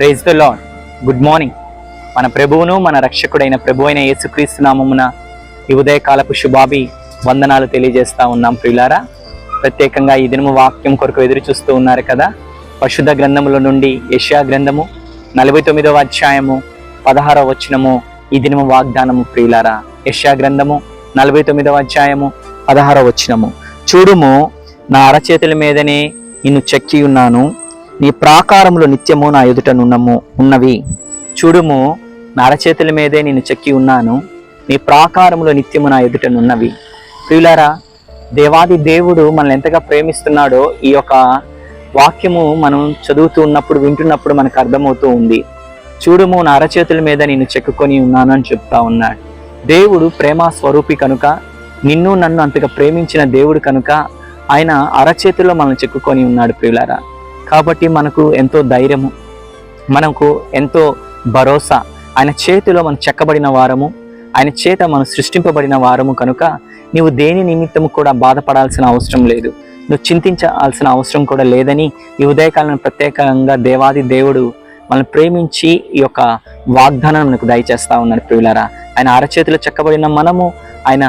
Praise the lord good morning మన ప్రభువును మన రక్షకుడైన ప్రభు అయిన యేసుక్రీస్తు నామమున ఈ ఉదయకాలపు శుభాభి వందనాలు తెలియజేస్తా ఉన్నాం ప్రియులారా. ప్రత్యేకంగా ఈ దినము వాక్యం కొరకు ఎదురు చూస్తూ ఉన్నారు కదా. పశుధ గ్రంథముల నుండి యెషయా గ్రంథము నలభై తొమ్మిదవ అధ్యాయము పదహారవ వచనము ఈ దినము వాగ్దానము ప్రియులారా. యెషయా గ్రంథము నలభై తొమ్మిదవ అధ్యాయము పదహారవ వచనము. చూడుము నా అరచేతుల మీదనే నిన్ను చెక్కి ఉన్నాను. నీ ప్రాకారములు నిత్యము నా ఎదుట నున్నము ఉన్నవి. చూడుము నా అరచేతుల మీదే నేను చెక్కి ఉన్నాను. నీ ప్రాకారములు నిత్యము నా ఎదుట నున్నవి. ప్రియులారా దేవాది దేవుడు మనల్ని ఎంతగా ప్రేమిస్తున్నాడో ఈ యొక్క వాక్యము మనం చదువుతూ ఉన్నప్పుడు వింటున్నప్పుడు మనకు అర్థమవుతూ ఉంది. చూడుము నా అరచేతుల మీద నేను చెక్కుకొని ఉన్నాను అని చెప్తా ఉన్నాడు. దేవుడు ప్రేమ స్వరూపి కనుక నిన్ను నన్ను అంతగా ప్రేమించిన దేవుడు కనుక ఆయన అరచేతుల్లో మనం చెక్కుకొని ఉన్నాడు ప్రియులారా. కాబట్టి మనకు ఎంతో ధైర్యము మనకు ఎంతో భరోసా. ఆయన చేతిలో మనం చెక్కబడిన వారము ఆయన చేత మనం సృష్టింపబడిన వారము కనుక నీవు దేని నిమిత్తము కూడా బాధపడాల్సిన అవసరం లేదు. నువ్వు చింతించాల్సిన అవసరం కూడా లేదని ఈ ఉదయకాలం ప్రత్యేకంగా దేవాది దేవుడు మనల్ని ప్రేమించి ఈ యొక్క వాగ్దానం మనకు దయచేస్తా ఉన్నాడు ప్రియులారా. ఆయన అరచేతిలో చెక్కబడిన మనము ఆయన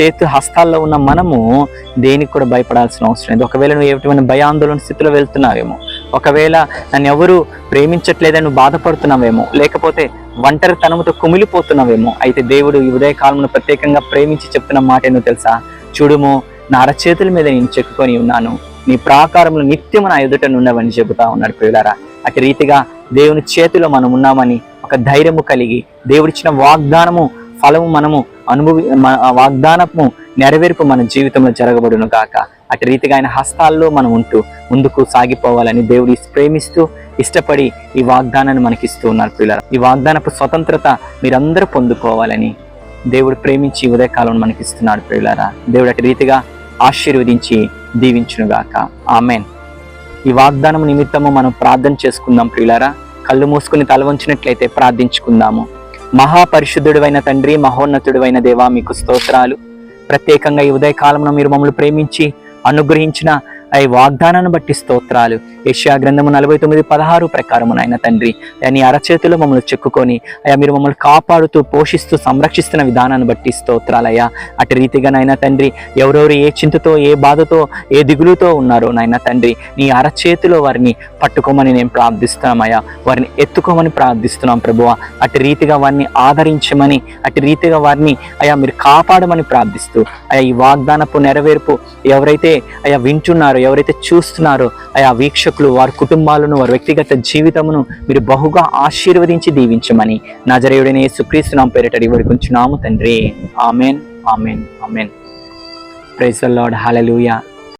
చేతి హస్తాల్లో ఉన్న మనము దేనికి కూడా భయపడాల్సిన అవసరం లేదు. ఒకవేళ నువ్వు ఏమైనా భయాందోళన స్థితిలో వెళ్తున్నావేమో ఒకవేళ నన్ను ఎవరు ప్రేమించట్లేదని నువ్వు బాధపడుతున్నావేమో లేకపోతే ఒంటరితనముతో కుమిలిపోతున్నావేమో అయితే దేవుడు ఈ ఉదయకాలంలో ప్రత్యేకంగా ప్రేమించి చెప్తున్న మాట ఏందో తెలుసా? చూడుము నా అరచేతుల మీద నేను చెక్కుకొని ఉన్నాను. నీ ప్రాకారంలో నిత్యము నా ఎదుట నున్నవని చెబుతా ఉన్నాడు ప్రియులారా. అటు రీతిగా దేవుని చేతిలో మనం ఉన్నామని ఒక ధైర్యము కలిగి దేవుడిచ్చిన వాగ్దానము ఫలము మనము అనుభవి వాగ్దానము నెరవేర్పు మన జీవితంలో జరగబడును గాక. అటు రీతిగా ఆయన హస్తాల్లో మనం ఉంటూ ముందుకు సాగిపోవాలని దేవుడి ప్రేమిస్తూ ఇష్టపడి ఈ వాగ్దానాన్ని మనకి ఇస్తూ ఉన్నారు పిల్లలు ఈ వాగ్దానపు స్వతంత్రత మీరందరూ పొందుకోవాలని దేవుడు ప్రేమించి ఉదయకాలం మనకి ఇస్తున్నాడు ప్రియులారా. దేవుడు అటు రీతిగా ఆశీర్వదించి దీవించునుగాక ఆమెన్. ఈ వాగ్దానం నిమిత్తము మనం ప్రార్థన చేసుకుందాం ప్రియులారా. కళ్ళు మూసుకుని తల వంచినట్లయితే ప్రార్థించుకుందాము. మహాపరిశుద్ధుడైన తండ్రి మహోన్నతుడువైన దేవా మీకు స్తోత్రాలు. ప్రత్యేకంగా ఈ ఉదయకాలంలో మీరు మమ్మల్ని ప్రేమించి అనుగ్రహించిన అవి వాగ్దానాన్ని బట్టి స్తోత్రాలు. ఏషియా గ్రంథము నలభై తొమ్మిది పదహారు ప్రకారము నాయన తండ్రి అని అరచేతిలో మమ్మల్ని చెక్కుకొని అయ్యా మీరు మమ్మల్ని కాపాడుతూ పోషిస్తూ సంరక్షిస్తున్న విధానాన్ని బట్టి స్తోత్రాలయ్యా. అటు రీతిగా నాయన తండ్రి ఎవరెవరు ఏ చింతతో ఏ బాధతో ఏ దిగులుతో ఉన్నారో నాయన తండ్రి నీ అరచేతిలో వారిని పట్టుకోమని నేను ప్రార్థిస్తున్నామయ్యా. వారిని ఎత్తుకోమని ప్రార్థిస్తున్నాం ప్రభువ. అటు రీతిగా వారిని ఆదరించమని అటు రీతిగా వారిని అయ్యా మీరు కాపాడమని ప్రార్థిస్తూ అయ్యా ఈ వాగ్దానపు నెరవేర్పు ఎవరైతే అయ్యా వింటున్నారో ఎవరైతే చూస్తున్నారో ఆయా వీక్షకులు వారి కుటుంబాలను వారి వ్యక్తిగత జీవితమును మీరు బహుగా ఆశీర్వదించి దీవించమని నజరేయుడైన యేసుక్రీస్తు నామ పేరిట అడిగి నాము తండ్రి. Amen amen amen. Praise lord. Hallelujah.